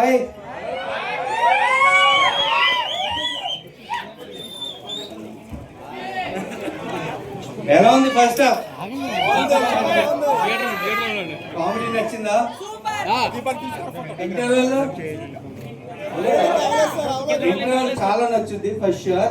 Hi ఎలా ఉంది first half comedy నచ్చిందా? ఇంటర్వెల్ ఇంటర్వెల్ చాలా నచ్చుద్ది ఫస్ట్ షూర్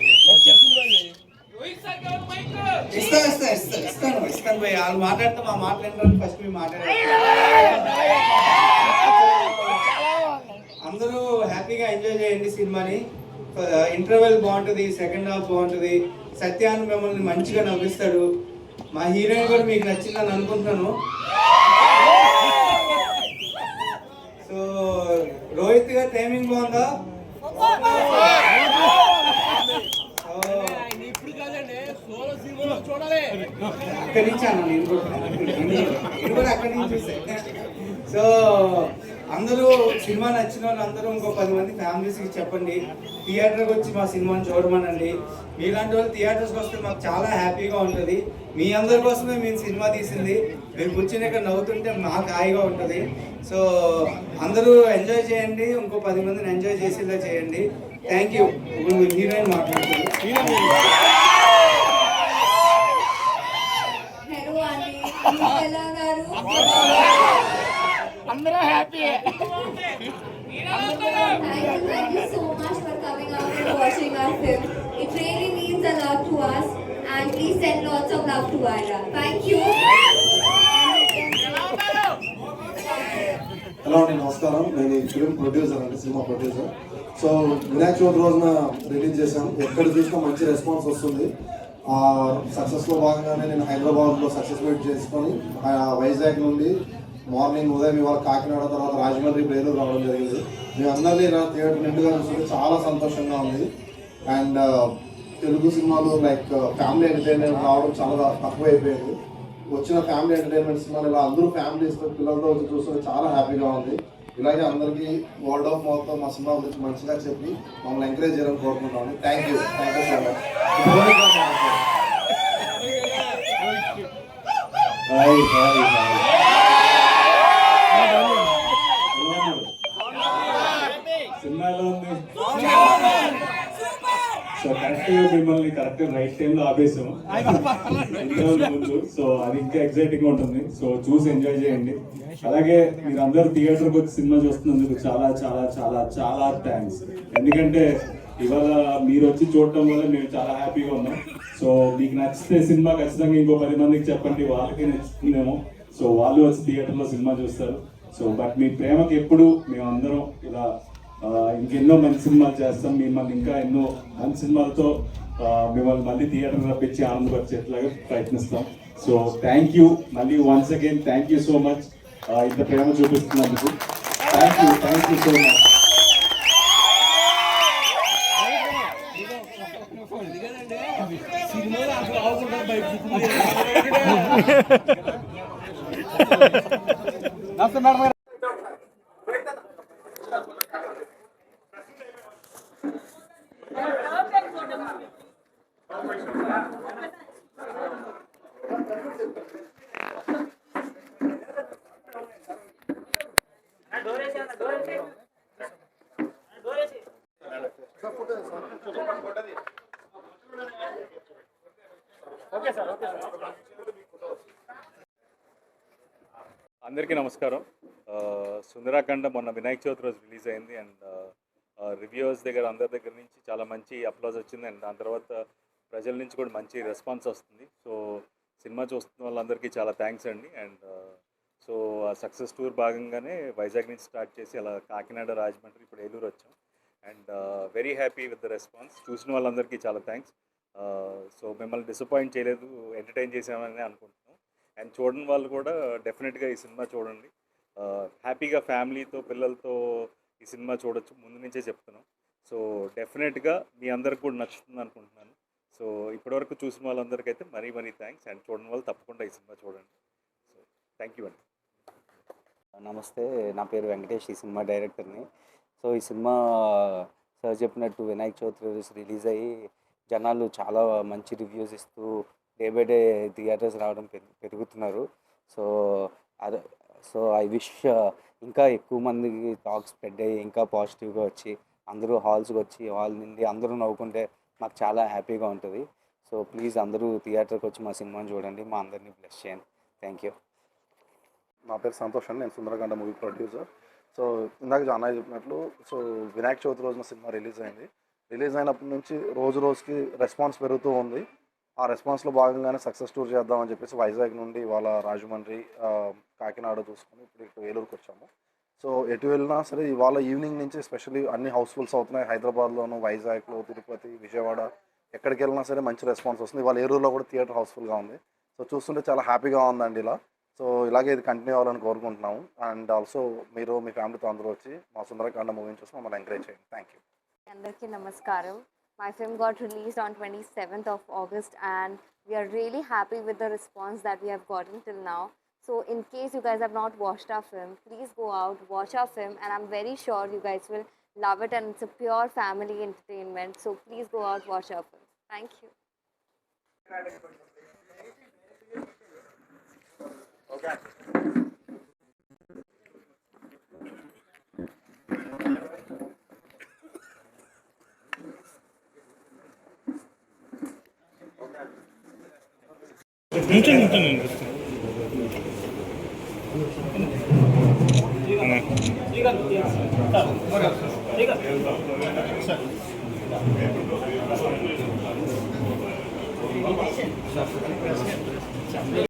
ఇస్తా ఇస్తా ఇస్తా ఇస్తాను ఇస్తాను పోయి వాళ్ళు మాట్లాడితే మా మాట్లాడడానికి ఫస్ట్ మేము మాట్లాడారు. అందరూ హ్యాపీగా ఎంజాయ్ చేయండి సినిమాని. ఇంటర్వెల్ బాగుంటుంది సెకండ్ హాఫ్ బాగుంటుంది. సత్యాన్ని మిమ్మల్ని మంచిగా నవ్విస్తాడు. మా హీరోయిన్ కూడా మీకు నచ్చిందని అనుకుంటున్నాను. సో రోహిత్ గారు టైమింగ్ బాగుందా? అక్కడి నుంచి అన్న నేను కూడా నేను కూడా అక్కడి నుంచి సో అందరూ సినిమా నచ్చిన వాళ్ళు అందరూ ఇంకో పది మంది ఫ్యామిలీస్కి చెప్పండి. థియేటర్కి వచ్చి మా సినిమాని చూడమనండి. మీలాంటి వాళ్ళు థియేటర్స్కి వస్తే మాకు చాలా హ్యాపీగా ఉంటుంది. మీ అందరి కోసమే మేము సినిమా తీసింది. మీరు కూర్చుని ఇక్కడ నవ్వుతుంటే మాకు హాయిగా ఉంటుంది. సో అందరూ ఎంజాయ్ చేయండి. ఇంకో పది మందిని ఎంజాయ్ చేసేలా చేయండి. థ్యాంక్ యూ ఇప్పుడు హీరోయిన్ మాట్లాడుతుంది హలో అండి మీరు ఎలా ఉన్నారు అందరూ happy Thank you, so much for coming out and watching our film. It really means a lot to us and please send lots of love to Ira. Thank you. Hello అండి నమస్కారం నేను ఈ film producer అండి సినిమా producer so Vinayaka Chavithi రోజున release చేశాం ఎక్కడ చూసినా మంచి రెస్పాన్స్ వస్తుంది సక్సెస్లో భాగంగానే నేను హైదరాబాద్లో సక్సెస్ మీట్ చేసుకొని వైజాగ్ నుండి మార్నింగ్ ఉదయం ఇవాళ కాకినాడ తర్వాత రాజమండ్రి బేలూరు రావడం జరిగింది. మేమందరినీ అందరినీ ఇలా థియేటర్ నిండుగా చూస్తుంటే చాలా సంతోషంగా ఉంది. అండ్ తెలుగు సినిమాలు లైక్ ఫ్యామిలీ ఎంటర్టైన్మెంట్ రావడం చాలా తక్కువ అయిపోయింది వచ్చిన ఫ్యామిలీ ఎంటర్టైన్మెంట్ సినిమాలు ఇలా అందరూ ఫ్యామిలీస్ పిల్లలతో వచ్చి చూస్తుంటే చాలా హ్యాపీగా ఉంది. ఇలాగే అందరికీ వర్డ్ ఆఫ్ మౌత్ మా సినిమా గురించి మంచిగా చెప్పి మమ్మల్ని ఎంకరేజ్ చేయాలని కోరుకుంటున్నాను thank you thank you so much hi hi hi సినిమాలో ఉంది సో మిమ్మల్ని కరెక్ట్ రైట్ టైంలో ఆపేసాము. ముందు సో అది ఇంకా ఎక్సైటింగ్ ఉంటుంది. సో చూసి ఎంజాయ్ చేయండి. అలాగే మీరు అందరూ థియేటర్కి వచ్చి సినిమా చూస్తున్నందుకు చాలా చాలా చాలా చాలా థ్యాంక్స్ ఎందుకంటే ఇవాళ మీరు వచ్చి చూడటం వల్ల మేము చాలా హ్యాపీగా ఉన్నాం. సో మీకు నచ్చితే సినిమా ఖచ్చితంగా ఇంకో పది మందికి చెప్పండి. వాళ్ళకి నచ్చుతుందేమో. సో వాళ్ళు వచ్చి థియేటర్లో సినిమా చూస్తారు. సో బట్ మీ ప్రేమకి ఎప్పుడు మేమందరం ఇలా ఇంకెన్నో మంచి సినిమాలు చేస్తాం. మిమ్మల్ని ఇంకా ఎన్నో మంచి సినిమాలతో మిమ్మల్ని మళ్ళీ థియేటర్ రప్పించి ఆనందపరిచేట్లాగా ప్రయత్నిస్తాం. సో థ్యాంక్ యూ మళ్ళీ once again thank you so much ఇంత ప్రేమ చూపిస్తున్నందుకు. Thank you thank you so much madam అందరికీ నమస్కారం. సుందరాఖండ మొన్న వినాయక చవితి రోజు రిలీజ్ అయింది అండ్ రివ్యూస్ దగ్గర అందరి దగ్గర నుంచి చాలా మంచి అప్లాజ్ వచ్చింది అండ్ దాని తర్వాత ప్రజల నుంచి కూడా మంచి రెస్పాన్స్ వస్తుంది. సో సినిమా చూస్తున్న వాళ్ళందరికీ చాలా థ్యాంక్స్ అండి. And so uh success tour భాగంగానే వైజాగ్ నుంచి స్టార్ట్ చేసి అలా కాకినాడ రాజమండ్రి ఇప్పుడు ఏలూరు వచ్చాం. And very happy with the response చూసిన వాళ్ళందరికీ చాలా థ్యాంక్స్. సో మిమ్మల్ని డిసప్పాయింట్ చేయలేదు ఎంటర్టైన్ చేసామని అనుకుంటున్నాం. అండ్ చూడని వాళ్ళు కూడా డెఫినెట్గా ఈ సినిమా చూడండి. హ్యాపీగా ఫ్యామిలీతో పిల్లలతో ఈ సినిమా చూడొచ్చు. ముందు నుంచే చెప్తున్నాం. సో డెఫినెట్గా మీ అందరికి కూడా నచ్చుతుంది అనుకుంటున్నాను. సో ఇప్పటివరకు చూసిన వాళ్ళందరికైతే మరీ మరీ థ్యాంక్స్ అండ్ చూడని వాళ్ళు తప్పకుండా ఈ సినిమా చూడండి. సో థ్యాంక్ యూ అండి. నమస్తే నా పేరు వెంకటేష్ ఈ సినిమా డైరెక్టర్ని. సో ఈ సినిమా సార్ చెప్పినట్టు వినాయక చవితి రిలీజ్ అయ్యి జనాలు చాలా మంచి రివ్యూస్ ఇస్తూ డే బై డే థియేటర్స్ రావడం పెరుగుతున్నారు. సో అదే సో ఐ విష్ ఇంకా ఎక్కువ మందికి టాక్ స్ప్రెడ్ అయ్యి ఇంకా పాజిటివ్గా వచ్చి అందరూ హాల్స్కి వచ్చి హాల్ నుండి అందరూ నవ్వుకుంటే మాకు చాలా హ్యాపీగా ఉంటుంది. సో ప్లీజ్ అందరూ థియేటర్కి వచ్చి మా సినిమాని చూడండి. మా అందరినీ బ్లెస్ చేయండి. Thank you. నా పేరు సంతోష్ అండి. నేను సుందరకాండ మూవీ ప్రొడ్యూసర్. సో ఇందాక జానయ్య చెప్పినట్లు సో వినాయక చవితి రోజున సినిమా రిలీజ్ అయింది. రిలీజ్ అయినప్పటి నుంచి రోజు రోజుకి రెస్పాన్స్ పెరుగుతూ ఉంది. ఆ రెస్పాన్స్లో భాగంగానే సక్సెస్ టూర్ చేద్దామని చెప్పేసి వైజాగ్ నుండి ఇవాళ రాజమండ్రి కాకినాడ చూసుకొని ఇప్పుడు ఇక్కడ ఏలూరుకి వచ్చాము. సో ఎటు వెళ్ళినా సరే ఇవాళ ఈవినింగ్ నుంచి ఎస్పెషల్లీ అన్ని హౌస్ఫుల్స్ అవుతున్నాయి. హైదరాబాద్లోను వైజాగ్లో తిరుపతి విజయవాడ ఎక్కడికి వెళ్ళినా సరే మంచి రెస్పాన్స్ వస్తుంది. ఇవాళ ఏలూరులో కూడా థియేటర్ హౌస్ఫుల్గా ఉంది. సో చూస్తుంటే చాలా హ్యాపీగా ఉందండి ఇలా. సో ఇలాగే ఇది కంటిన్యూ అవ్వాలని కోరుకుంటున్నాము. అండ్ ఆల్సో మీరు మీ ఫ్యామిలీతో అందరూ వచ్చి మా సుందరకాండ మూవీని చూసి మమ్మల్ని ఎంకరేజ్ చేయండి. థ్యాంక్ యూ అందరికీ my film got released on 27th of august and we are really happy with the response that we have gotten till now. So in case you guys have not watched our film please go out watch our film and i'm very sure you guys will love it and it's a pure family entertainment. So please go out watch our film. Thank you. Okay. もちろん歌なんですよ。